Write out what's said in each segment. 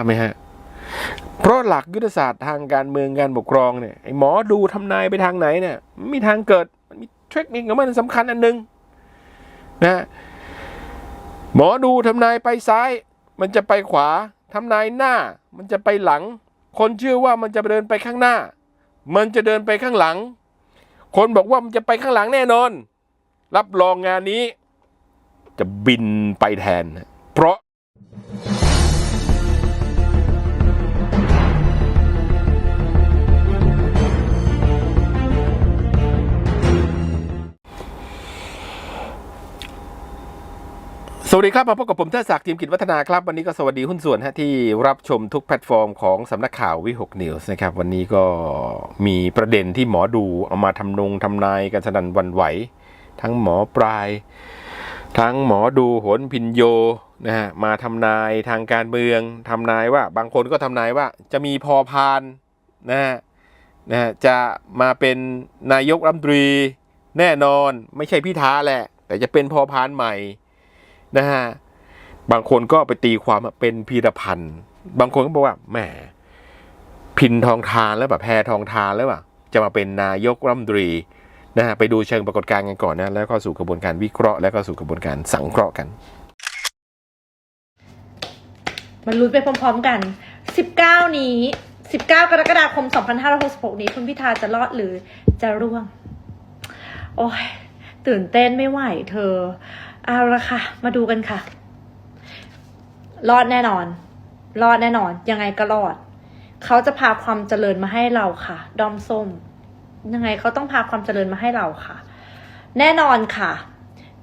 าพไหมฮะ เพราะหลักยุทธศาสตร์ทางการเมืองการปกครองเนี่ยไอ้หมอดูทำนายไปทางไหนเนี่ยมันมีทางเกิดมันมีเทคนิคของมันสำคัญอันหนึ่งนะหมอดูทำนายไปซ้าย มันจะไปขวาทำนายหน้า มันจะไปหลัง คนเชื่อว่ามันจะเดินไปข้างหน้า มันจะเดินไปข้างหลัง คนบอกว่ามันจะไปข้างหลังแน่นอน รับรองงานนี้ จะบินไปแทน เพราะ สวัสดีครับมาพบกับผมเทศศักดิ์ทีมกิจวัฒนาครับ วันนี้ก็สวัสดีหุ้นส่วนฮะที่รับชมทุกแพลตฟอร์มของสำนักข่าววิหกนิวส์นะครับ วันนี้ก็มีประเด็นที่หมอดูเอามาทำนงทำนายกันสนันวันไหว ทั้งหมอปลาย ทั้งหมอดูโหนพินโยนะฮะมาทำนายทางการเมืองทำนายว่า บางคนก็ทำนายว่าจะมีพอพานนะฮะนะฮะจะมาเป็นนายกรัฐมนตรีแน่นอนไม่ใช่พิธาแหละ แต่จะเป็นพอพานใหม่ นะฮะบางคนก็ไปตีความว่าเป็นพีรพันธ์บางคนก็บอกว่าแหมพินทองทานแล้วแบบแพทองทานแล้วแบบจะมาเป็นนายกรัฐมนตรีนะฮะไปดูเชิงปรากฏการณ์กันก่อนนะแล้วก็สู่กระบวนการวิเคราะห์แล้วก็สู่กระบวนการสังเคราะห์กัน มันลุ้นไปพร้อมๆกัน 19 นี้ 19 กรกฎาคม 2566 นี้คุณพิธาจะรอดหรือจะร่วง โอ้ยตื่นเต้นไม่ไหวเธอ เอาละค่ะ มาดูกันค่ะ รอดแน่นอน รอดแน่นอน ยังไงก็รอด เขาจะพาความเจริญมาให้เราค่ะ ดอมส้ม ยังไงเขาต้องพาความเจริญมาให้เราค่ะ แน่นอนค่ะ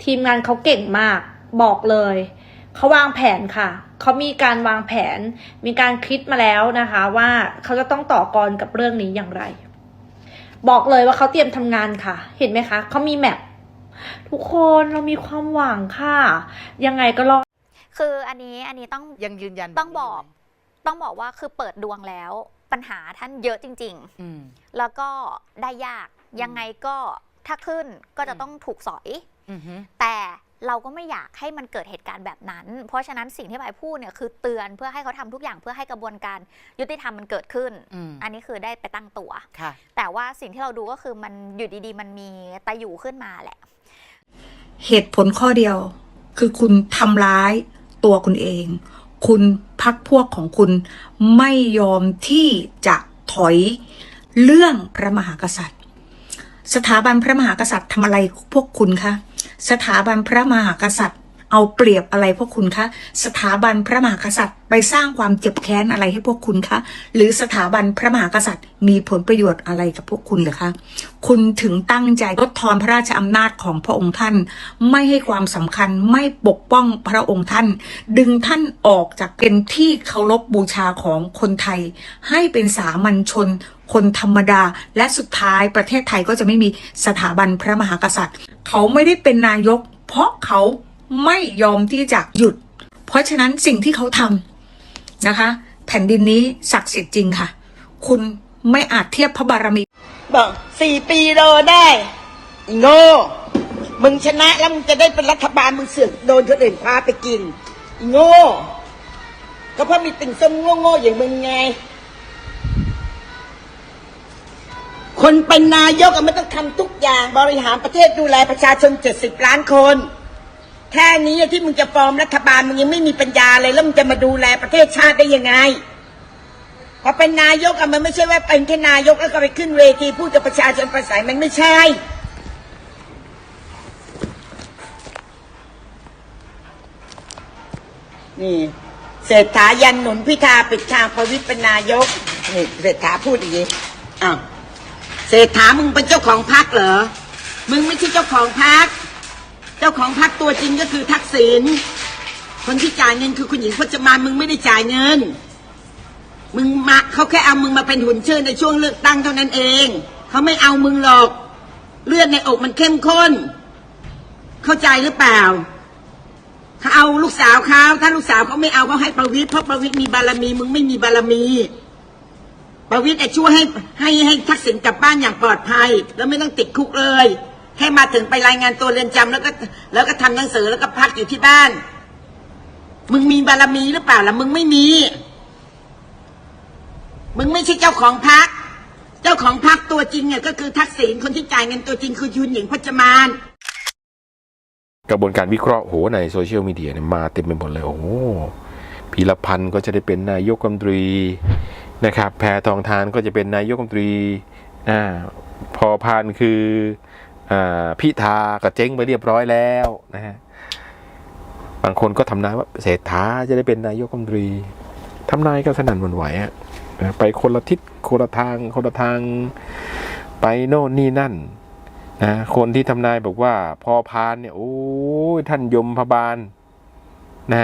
ทีมงานเขาเก่งมาก บอกเลย เขาวางแผนค่ะ เขามีการวางแผน มีการคิดมาแล้วนะคะ ว่าเขาจะต้องต่อกรกับเรื่องนี้อย่างไร บอกเลยว่าเขาเตรียมทำงานค่ะ เห็นไหมคะ เขามีแมป ทุกคนเรามีความหวังค่ะ ยังไงก็รอดคืออันนี้อันนี้ต้องยังยืนยันต้องบอก ต้องบอกว่าคือเปิดดวงแล้ว ปัญหาท่านเยอะจริงอืมๆแล้วก็ได้ยากยังไงก็ถ้าขึ้นก็จะอืมต้องถูกสอย อือฮึแต่เราก็ไม่อยากให้มันเกิดเหตุการณ์แบบนั้น เพราะฉะนั้นสิ่งที่ใบพูดเนี่ยคือเตือนเพื่อให้เขาทำทุกอย่างเพื่อให้กระบวนการยุติธรรมมันเกิดขึ้น อืมอันนี้คือได้ไปตั้งตัว ค่ะ แต่ว่าสิ่งที่เราดูก็คือมันอยู่ดีๆ มันมีตะอยู่ขึ้นมาแหละ เหตุผลข้อเดียว คือคุณทำร้ายตัวคุณเอง คุณพักพวกของคุณไม่ยอมที่จะถอยเรื่องพระมหากษัตริย์ สถาบันพระมหากษัตริย์ทำอะไรพวกคุณคะ สถาบันพระมหากษัตริย์ เอาเปรียบอะไรพวกคุณคะ สถาบันพระมหากษัตริย์ ไปสร้างความเจ็บแค้นอะไรให้พวกคุณคะ หรือสถาบันพระมหากษัตริย์ มีผลประโยชน์อะไรกับพวกคุณหรือคะ คุณถึงตั้งใจลดทอนพระราชอำนาจของพระองค์ท่าน ไม่ให้ความสำคัญไม่ปกป้องพระองค์ท่าน ดึงท่านออกจากเป็นที่เคารพบูชาของคนไทย ให้เป็นสามัญชนคนธรรมดาและสุดท้ายประเทศไทยก็จะไม่มีสถาบันพระมหากษัตริย์ เขาไม่ได้เป็นนายก เพราะเขา ไม่ยอมที่จะหยุด เพราะฉะนั้นสิ่งที่เขาทำนะคะ แผ่นดินนี้ศักดิ์สิทธิ์จริงค่ะ คุณไม่อาจเทียบพระบารมี บอกสี่ปีรอได้อีโง่มึงชนะแล้วมึงจะได้เป็นรัฐบาลมึงเสือกโดนคนอื่นพาไปกินอีโง่ก็เพราะมีติ่งส้มโง่ๆอย่างมึงไง คนเป็นนายกมันต้องทำทุกอย่างบริหารประเทศดูแลประชาชนเจ็ดสิบล้านคน แค่นี้ที่มึงจะฟอร์มรัฐบาลมึงยังไม่มีปัญญาเลยแล้วมึงจะมาดูแลประเทศชาติได้ยังไงพอเป็นนายกอะมันไม่ใช่ว่าเป็นแค่นายกแล้วก็ไปขึ้นเวทีพูดกับประชาชนประสัยมันไม่ใช่นี่เศรษฐายันหนุนพิธาปิดทางประวิตรเป็นนายกนี่เศรษฐาพูดอย่างนี้อ้าวเศรษฐามึงเป็นเจ้าของพรรคเหรอ มึงไม่ใช่เจ้าของพรรค เจ้าของพรรคตัวจริงก็คือทักษิณคนที่จ่ายเงินคือคุณหญิงพจมานมึงไม่ได้จ่ายเงิน มึงมาเขาแค่เอามึงมาเป็นหุ่นเชิญในช่วงเลือกตั้งเท่านั้นเอง เขาไม่เอามึงหรอก เลือดในอกมันเข้มข้น เข้าใจหรือเปล่าเขาเอาลูกสาวเขาถ้าลูกสาวเขาไม่เอาเขาให้ประวิตรเพราะประวิตรมีบารมี มึงไม่มีบารมีประวิตรช่วยให้ให้ให้ทักษิณกลับบ้านอย่างปลอดภัย แล้วไม่ต้องติดคุกเลย แค่มาถึงไปรายงานตัวเรือนจำแล้วก็ แล้วก็ทำหนังสือแล้วก็พักอยู่ที่บ้าน มึงมีบารมีหรือเปล่าล่ะมึงไม่มี มึงไม่ใช่เจ้าของพัก เจ้าของพักตัวจริงเนี่ยก็คือทักษิณคนที่จ่ายเงินตัวจริงคือคุณหญิงพจมานกระบวนการวิเคราะห์โหในโซเชียลมีเดียเนี่ยมาเต็มไปหมดเลยโอ้โหพีรพันธ์ก็จะได้เป็นนายกรัฐมนตรีนะครับ แพทองทานก็จะเป็นนายกรัฐมนตรีอ่าพอพานคือ พิธาก็เจ๊งไปเรียบร้อยแล้วนะฮะบางคนก็ทำนายว่าเศรษฐาจะได้เป็นนายกรัฐมนตรีทำนายก็สนั่นหวันไหวอะไปคนละทิศคนละทางคนละทางไปโน่นนี่นั่นนะคนที่ทำนายบอกว่าพอพานเนี่ยโอ้ยท่านยมพบาลนะ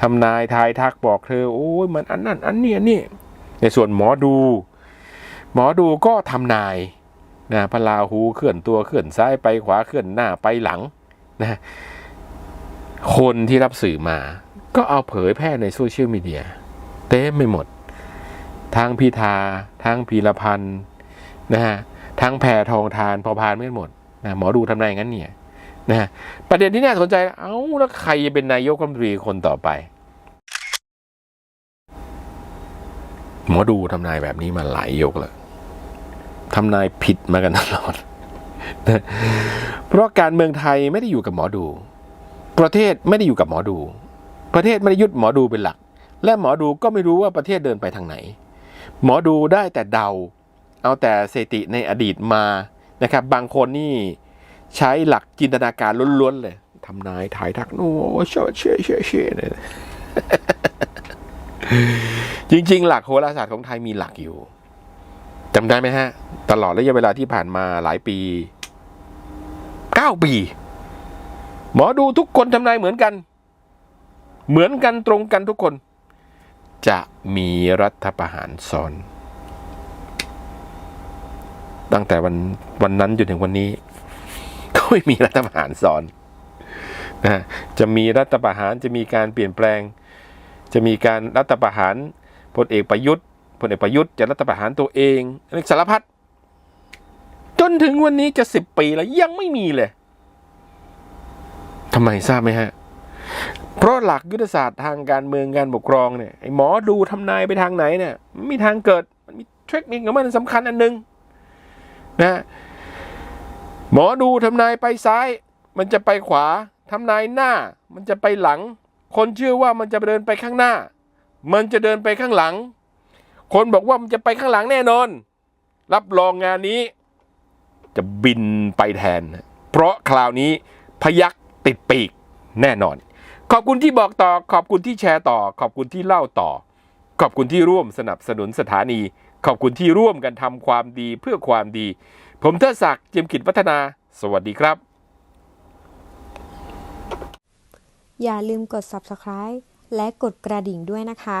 ทำนายทายทักบอกเธอ โอ้ยมันอันนั้นอันนี้อันนี้ในส่วนหมอดู หมอดูก็ทำนาย นะพระราหูเคลื่อนตัวเคลื่อนซ้ายไปขวาเคลื่อนหน้าไปหลังนะคนที่รับสื่อมา ก็เอาเผยแพร่ในโซเชียลมีเดียเต็มไม่หมดทั้งพิธาทั้งพีรพันธ์นะฮะทั้งแพรทองทานพอพานไม่หมดนะหมอดูทำนายอย่างนั้นเนี่ยนะประเด็นที่น่าสนใจ เอ้าแล้วใครจะเป็นนายกรัฐมนตรีคนต่อไป หมอดูทำนายแบบนี้มาหลายยกแล้ว ทำนายผิดมากันตลอด เพราะการเมืองไทยไม่ได้อยู่กับหมอดู ประเทศไม่ได้อยู่กับหมอดู ประเทศไม่ได้ยึดหมอดูเป็นหลัก และหมอดูก็ไม่รู้ว่าประเทศเดินไปทางไหน หมอดูได้แต่เดา เอาแต่สถิติในอดีตมานะครับ บางคนนี่ใช้หลักจินตนาการล้วนๆเลยทำนายถ่ายทักโน้เชื่อเชื่อเชื่อเชื่อเนี่ยจริง ๆ หลักโหราศาสตร์ของไทยมีหลักอยู่ จำได้ไหมฮะ ตลอดระยะเวลาที่ผ่านมาหลายปีเก้าปี หมอดูทุกคนทำนายเหมือนกัน เหมือนกันตรงกันทุกคน จะมีรัฐประหารซ้อน ตั้งแต่วันวันนั้นจนถึงวันนี้ ก็ไม่มีรัฐประหารซ้อนนะจะมีรัฐประหารจะมีการเปลี่ยนแปลง จะมีการรัฐประหารพลเอกประยุทธ์ พลเอกประยุทธ์จะรัฐประหารตัวเองอะไรสารพัดจนถึงวันนี้จะสิบปีแล้วยังไม่มีเลยทำไมทราบไหมฮะ เพราะหลักยุทธศาสตร์ทางการเมืองการปกครองเนี่ยไอ้หมอดูทำนายไปทางไหนเนี่ยมันมีทางเกิดมันมีเทคนิคของมันสำคัญอันหนึ่งนะหมอดูทำนายไปซ้าย มันจะไปขวาทำนายหน้า มันจะไปหลัง คนเชื่อว่ามันจะเดินไปข้างหน้า มันจะเดินไปข้างหลัง คนบอกว่ามันจะไปข้างหลังแน่นอน รับรองงานนี้ จะบินไปแทน เพราะคราวนี้พยักติดปีกแน่นอน ขอบคุณที่บอกต่อ ขอบคุณที่แชร์ต่อ ขอบคุณที่เล่าต่อ ขอบคุณที่ร่วมสนับสนุนสถานี ขอบคุณที่ร่วมกันทำความดีเพื่อความดี ผมเทดศักดิ์เจียมกิจวัฒนา สวัสดีครับ อย่าลืมกด subscribe และกดกระดิ่งด้วยนะคะ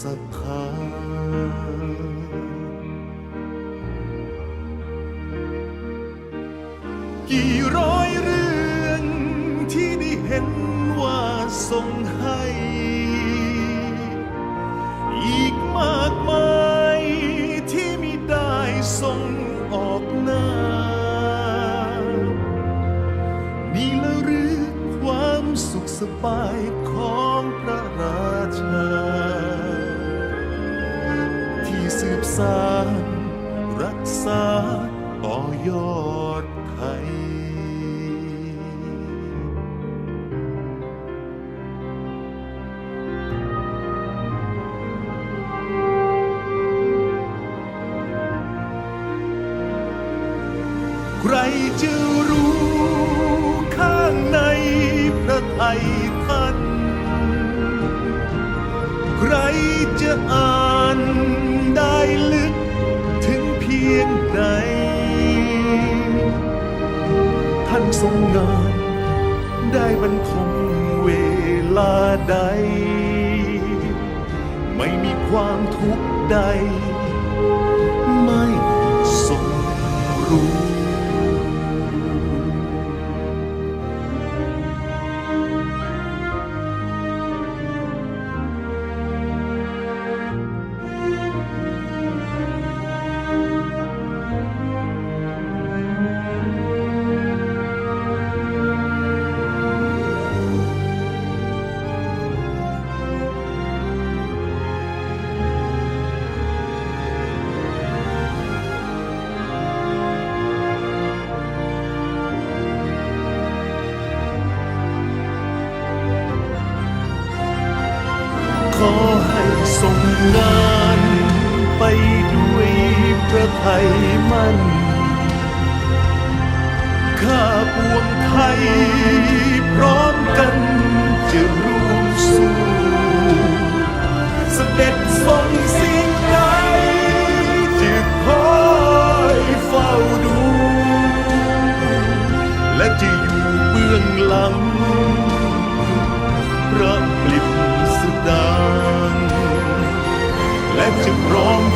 ศรัทธากี่ร้อยเรื่องที่ได้เห็นว่าทรงให้ อีกมากมายที่มิได้ทรงออกหน้า นี่ละหรือความสุขสบายของพระราชา สานรักษาต่อยอดไทยใครจะรู้ข้างในพระไทยท่าน ใครจะอ่าน ลึกถึงเพียงไหนท่านทรงงานได้บรรทมเวลาใด ไม่มีความทุกข์ใด ไม่ let it roam